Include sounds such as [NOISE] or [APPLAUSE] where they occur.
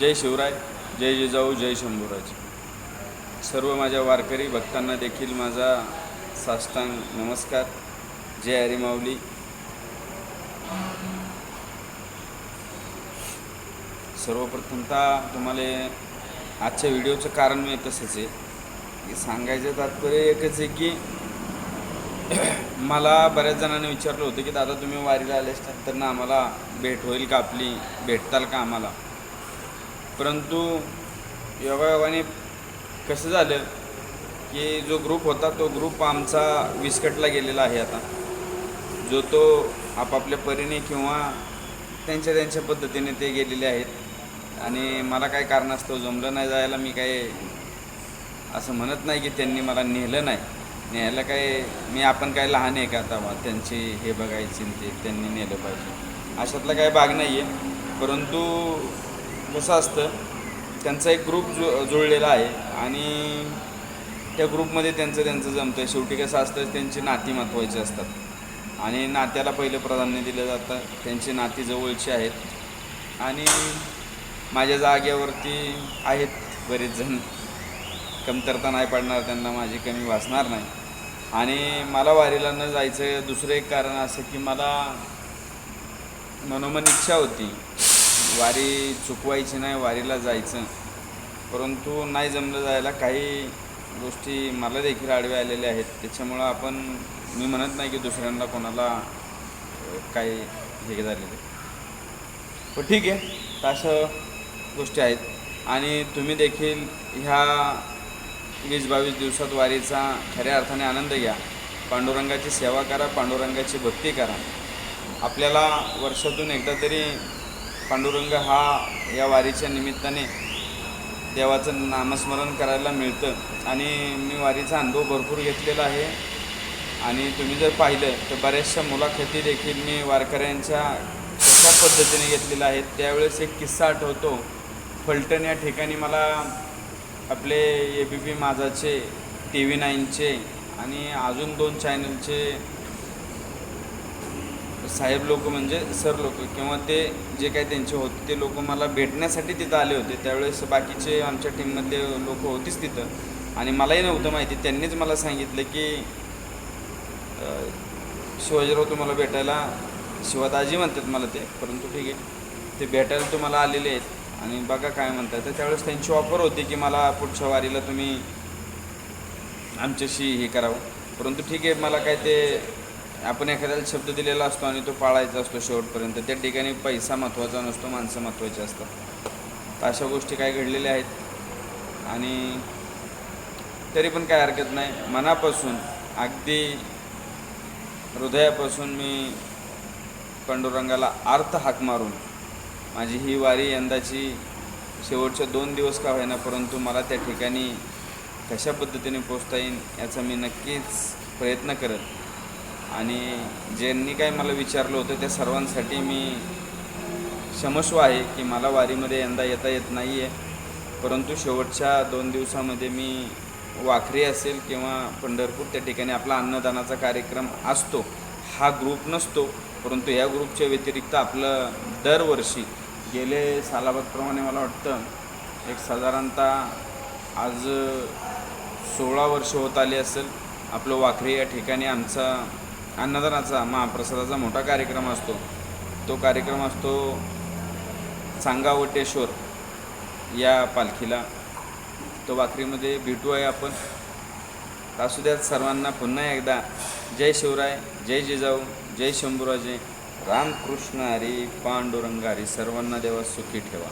जय शिवराय जय जिजाऊ जय शंभूराज. सर्व माझ्या वारकरी भक्तांना देखील माझा साष्टांग नमस्कार. जय हरिमाऊली सर्वप्रथमतः तुम्हाला आजच्या व्हिडिओचं कारण मी तसंच आहे. की सांगायचं तात्पर्य एकच आहे की [CLEARS THROAT] मला बऱ्याच जणांनी विचारलं होतं की दादा तुम्ही वारीला आले असतात तर ना आम्हाला भेट होईल का? आपली भेटताल का आम्हाला? परंतु योगायोगाने कसं झालं की जो ग्रुप होता तो ग्रुप आमचा विस्कटला गेलेला आहे आता. जो तो आपापल्या परीने किंवा त्यांच्या त्यांच्या पद्धतीने ते गेलेले आहेत. आणि मला काय कारणास्तव जमलं नाही जायला मी काय असं म्हणत नाही की त्यांनी मला नेलं नाही. न्यायला काय मी आपण काय लहान आहे का आता? त्यांची हे बघायची ते त्यांनी नेलं पाहिजे. अशातला काय भाग नाही आहे परंतु कसं असतं. त्यांचा एक ग्रुप जु जुळलेला आहे. आणि त्या ग्रुपमध्ये त्यांचं त्यांचं जमतं आहे शेवटी कसं असतं त्यांची नाती महत्त्वाची असतात. आणि नात्याला पहिलं प्राधान्य दिलं जातं. त्यांची नाती जवळची आहेत. आणि माझ्या जागेवरती आहेत बरेच जण. कमतरता नाही पडणार त्यांना माझी कमी वाचणार नाही. आणि मला वारीला न जायचं दुसरं एक कारण असं की मला मनोमन इच्छा होती. वारी चुकवायची नाही वारीला जायचं. परंतु नाही जमलं जायला काही गोष्टी मला देखील आडव्या आलेल्या आहेत. त्याच्यामुळं आपण मी म्हणत नाही की दुसऱ्यांना कोणाला काही हे झालेले पण ठीक आहे तर अशा गोष्टी आहेत. आणि तुम्ही देखील ह्या वीस बावीस दिवसात वारीचा खऱ्या अर्थाने आनंद घ्या. पांडुरंगाची सेवा करा पांडुरंगाची भक्ती करा. आपल्याला वर्षातून एकदा तरी पांडुरंग हा या वारीच्या निमित्ताने देवाचं नामस्मरण करायला मिळतं. आणि मी वारीचा अनुभव भरपूर घेतलेला आहे. आणि तुम्ही जर पाहिलं तर बऱ्याचशा मुलाखती देखील मी वारकऱ्यांच्या कशा पद्धतीने घेतलेल्या आहेत. त्यावेळेस एक किस्सा आठवतो. फलटण या ठिकाणी मला आपले ए बी पी माझाचे टी व्ही नाईनचे आणि अजून दोन चॅनलचे साहेब लोक म्हणजे सर लोक किंवा ते जे काही त्यांचे होते ते लोक मला भेटण्यासाठी तिथं आले होते. त्यावेळेस बाकीचे आमच्या टीममधले लोक होतीच तिथं. आणि मलाही नव्हतं माहिती. त्यांनीच मला सांगितलं की शिवाजीराव तुम्हाला भेटायला शिवादाजी म्हणतात मला ते. परंतु ठीक आहे. ते भेटायला तुम्हाला आलेले आहेत. आणि बघा काय म्हणतात. तर त्यावेळेस त्यांची ऑफर होती की मला पुढच्या वारीला तुम्ही आमच्याशी हे करावं. परंतु ठीक आहे मला काय ते आपण एखाद्याला शब्द दिलेला असतो आणि तो पाळायचा असतो शेवटपर्यंत त्या ठिकाणी पैसा महत्त्वाचा नसतो माणसं महत्त्वाची असतात. तर अशा गोष्टी काय घडलेल्या आहेत? आणि तरी पण काय हरकत नाही. मनापासून अगदी हृदयापासून मी पांडुरंगाला अर्थ हाक मारून माझी ही वारी यंदाची शेवटचे दोन दिवस का होईना परंतु मला त्या ठिकाणी कशा पद्धतीने पोचता येईल याचा मी नक्कीच प्रयत्न करत आणि ज्यांनी काय मला विचारलं होतं त्या सर्वांसाठी मी क्षमस्व आहे की मला वारीमध्ये यंदा येता येत नाही आहे परंतु शेवटच्या दोन दिवसामध्ये मी वाखरी असेल किंवा पंढरपूर त्या ठिकाणी आपला अन्नदानाचा कार्यक्रम असतो हा ग्रुप नसतो. परंतु या ग्रुपच्या व्यतिरिक्त आपलं दरवर्षी गेले सालाबादप्रमाणे मला वाटतं एक साधारणतः आज सोळा वर्ष होत आली असेल. आपलं वाखरी या ठिकाणी आमचा अन्नदानाचा महाप्रसादाचा मोठा कार्यक्रम असतो. तो कार्यक्रम असतो सांगावटेश्वर या पालखीला. तो वाखरीमध्ये भेटू आहे आपण. असू द्यात सर्वांना पुन्हा एकदा जय शिवराय जय जिजाऊ जय शंभूराजे. रामकृष्ण हरी पांडुरंगारी सर्वांना देवा सुखी ठेवा.